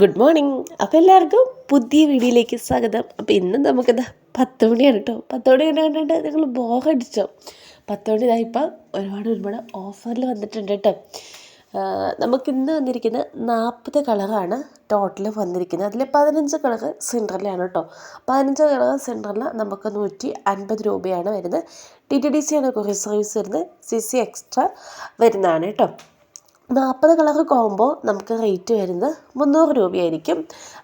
Good morning അപ്പോൾ എല്ലാവർക്കും പുതിയ വീഡിയോയിലേക്ക് സ്വാഗതം. അപ്പോൾ ഇന്ന് നമുക്കെന്താ പത്ത് മണിയാണ് കേട്ടോ പത്ത് മണി കണ്ടിട്ട് നിങ്ങൾ ബോറടിച്ചോ. പത്ത് മണി ഇപ്പം ഒരുപാട് ഒരുപാട് ഓഫറിൽ വന്നിട്ടുണ്ട് കേട്ടോ നമുക്കിന്ന് വന്നിരിക്കുന്ന നാൽപ്പത് കളറാണ് ടോട്ടൽ വന്നിരിക്കുന്നത്. അതിൽ പതിനഞ്ച് കളർ സെൻട്രലാണ് കേട്ടോ പതിനഞ്ച് കളർ സെൻട്രലിൽ നമുക്ക് നൂറ്റി അൻപത് രൂപയാണ് വരുന്നത്. ടി ടി ഡി സി ആണ് കൊറിയർ സർവീസ് വരുന്നത്. സി സി എക്സ്ട്രാ വരുന്നതാണ് കേട്ടോ നാൽപ്പത് കളർ കോമ്പോ നമുക്ക് റേറ്റ് വരുന്നത് മുന്നൂറ് രൂപയായിരിക്കും.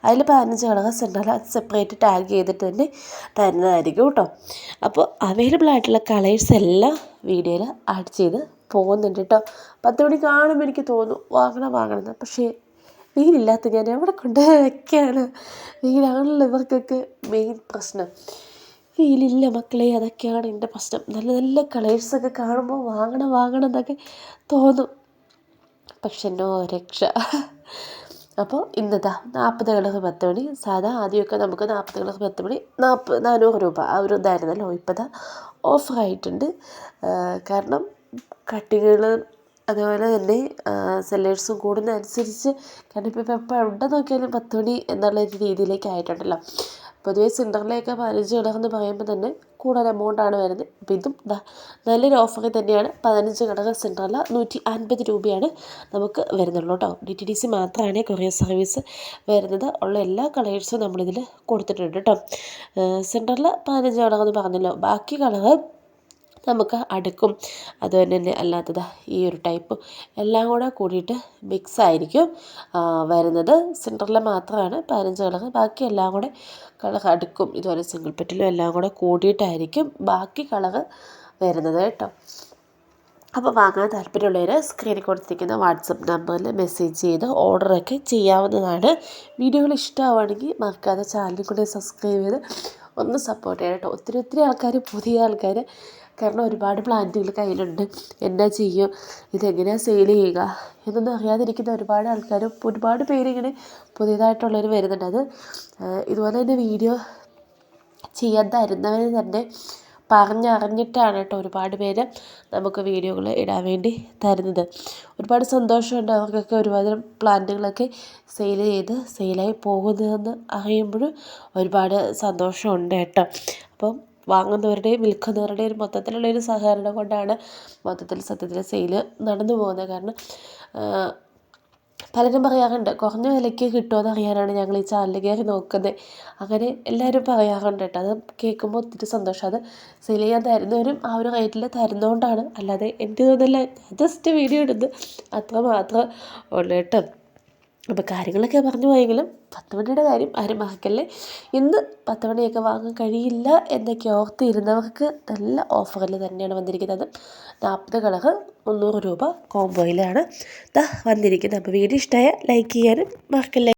അതിൽ പതിനഞ്ച് കളർ സെൻട്രൽ സെപ്പറേറ്റ് ടാഗ് ചെയ്തിട്ട് തന്നെ തരുന്നതായിരിക്കും കേട്ടോ അപ്പോൾ അവൈലബിൾ ആയിട്ടുള്ള കളേഴ്സ് എല്ലാം വീഡിയോയിൽ ആഡ് ചെയ്ത് പോകുന്നുണ്ട് കേട്ടോ പത്ത് മണി കാണുമ്പോൾ എനിക്ക് തോന്നും വാങ്ങണം വാങ്ങണം പക്ഷേ വെയിലില്ലാത്ത ഞാൻ എവിടെ കൊണ്ട് വയ്ക്കാണ് വെയിലാണല്ലോ ഇവർക്കൊക്കെ മെയിൻ പ്രശ്നം. വെയിലില്ല മക്കളെ അതൊക്കെയാണ് എന്റെ പ്രശ്നം. നല്ല നല്ല കളേഴ്സൊക്കെ കാണുമ്പോൾ വാങ്ങണം വാങ്ങണം എന്നൊക്കെ തോന്നും. പക്ഷെ നോ രക്ഷ. അപ്പോൾ ഇന്നതാ നാൽപ്പത് കളർ പത്ത് മണി. സാധാ ആദ്യമൊക്കെ നമുക്ക് നാൽപ്പത് കളർ പത്ത് മണി നാൽപ്പത് നാനൂറ് രൂപ ആ ഒരു ഇതായിരുന്നല്ലോ. ഇപ്പോൾ ഓഫറായിട്ടുണ്ട് കാരണം കട്ടികൾ അതുപോലെ തന്നെ സെല്ലേഴ്സും കൂടുന്നതനുസരിച്ച് കാരണം ഇപ്പോൾ ഇപ്പോൾ എവിടെ നോക്കിയാലും പത്ത് മണി എന്നുള്ള ഒരു രീതിയിലേക്ക് ആയിട്ടുണ്ടല്ലോ. പൊതുവേ സിൻഡറിലയൊക്കെ പതിനഞ്ച് ഘടകം എന്ന് പറയുമ്പോൾ തന്നെ കൂടുതൽ എമൗണ്ടാണ് വരുന്നത്. അപ്പോൾ ഇതും നല്ലൊരു ഓഫറിൽ തന്നെയാണ്. പതിനഞ്ച് ഘടക സിൻഡറില നൂറ്റി അൻപത് രൂപയാണ് നമുക്ക് വരുന്നുള്ളൂ കേട്ടോ ഡി ടി ഡി സി മാത്രമാണ് കൊറിയർ സർവീസ് വരുന്നത്. ഉള്ള എല്ലാ കളേഴ്സും നമ്മളിതിൽ കൊടുത്തിട്ടുണ്ട് കേട്ടോ സിൻഡറിൽ പതിനഞ്ച് ഘടകം എന്ന് പറഞ്ഞല്ലോ. ബാക്കി കളർ നമുക്ക് അടുക്കും. അതുപോലെ തന്നെ അല്ലാത്തത്. ഈ ഒരു ടൈപ്പ് എല്ലാം കൂടെ കൂടിയിട്ട് മിക്സ് ആയിരിക്കും വരുന്നത്. സെന്ററിൽ മാത്രമാണ് പതിനഞ്ച് കളർ ബാക്കി എല്ലാം കൂടെ കളർ അടുക്കും. ഇതുപോലെ സിംഗിൾ പെറ്റിലും എല്ലാം കൂടെ കൂടിയിട്ടായിരിക്കും ബാക്കി കളറ് വരുന്നത് കേട്ടോ. അപ്പോൾ വാങ്ങാൻ താല്പര്യമുള്ളവർ സ്ക്രീനിൽ കൊടുത്തിരിക്കുന്ന വാട്സപ്പ് നമ്പറിൽ മെസ്സേജ് ചെയ്ത് ഓർഡറൊക്കെ ചെയ്യാവുന്നതാണ്. വീഡിയോകൾ ഇഷ്ടമാവുകയാണെങ്കിൽ മറക്കാതെ ചാനലിൽ കൂടെ സബ്സ്ക്രൈബ് ചെയ്ത് ഒന്ന് സപ്പോർട്ട് ചെയ്യണം കേട്ടോ. ഒത്തിരി ഒത്തിരി ആൾക്കാർ പുതിയ ആൾക്കാർ കാരണം ഒരുപാട് പ്ലാന്റുകൾ കയ്യിലുണ്ട്. എന്നാ ചെയ്യും? ഇതെങ്ങനെയാണ് സെയിൽ ചെയ്യുക? എന്നൊന്നും അറിയാതിരിക്കുന്ന ഒരുപാട് ആൾക്കാരും ഒരുപാട് പേരിങ്ങനെ പുതിയതായിട്ടുള്ളവർ വരുന്നുണ്ട്. അത് ഇതുപോലെ തന്നെ വീഡിയോ ചെയ്യാൻ തരുന്നവർ തന്നെ പറഞ്ഞറിഞ്ഞിട്ടാണ് കേട്ടോ ഒരുപാട് പേര് നമുക്ക് വീഡിയോകൾ ഇടാൻ വേണ്ടി തരുന്നത്. ഒരുപാട് സന്തോഷമുണ്ട് അവർക്കൊക്കെ ഒരുപാട് പ്ലാന്റുകളൊക്കെ സെയിൽ ചെയ്ത് സെയിലായി പോകുന്നതെന്ന് അറിയുമ്പോഴും ഒരുപാട് സന്തോഷമുണ്ട് കേട്ടോ. അപ്പം വാങ്ങുന്നവരുടെയും വിൽക്കുന്നവരുടെയും ഒരു സഹകരണം കൊണ്ടാണ് മൊത്തത്തിൽ സത്യത്തിൽ സെയിൽ നടന്നു പോകുന്നത്. കാരണം പലരും പറയാറുണ്ട് കുറഞ്ഞ വിലയ്ക്ക് കിട്ടുമോ അറിയാനാണ് ഞങ്ങൾ ഈ ചാനൽ കയറി നോക്കുന്നത്. അങ്ങനെ എല്ലാവരും പറയാറുണ്ട് കേട്ടോ. അത് കേൾക്കുമ്പോൾ ഒത്തിരി സന്തോഷം. അത് സെയിൽ ചെയ്യാൻ തരുന്നവരും ആ ഒരു റേറ്റിൽ തരുന്നതുകൊണ്ടാണ്. അല്ലാതെ എന്റെ തോന്നല്ല ജസ്റ്റ് വീഡിയോ ഇടുന്നത് അത്ര മാത്രം ഉള്ളു കേട്ടോ. അപ്പോൾ കാര്യങ്ങളൊക്കെ പറഞ്ഞു പോയെങ്കിലും പത്ത് മണിയുടെ കാര്യം ആരും മറക്കല്ലേ? ഇന്ന് പത്ത് മണിയൊക്കെ വാങ്ങാൻ കഴിയില്ല എന്നൊക്കെ ഓർത്തിരുന്നവർക്ക് നല്ല ഓഫറിൽ തന്നെയാണ് വന്നിരിക്കുന്നത്. നാൽപ്പത് കളർ മുന്നൂറ് രൂപ കോംബോയിലാണ് ഇതാ വന്നിരിക്കുന്നത്. അപ്പോൾ വീഡിയോ ഇഷ്ടമായ ലൈക്ക് ചെയ്യാനും മറക്കല്ലേ?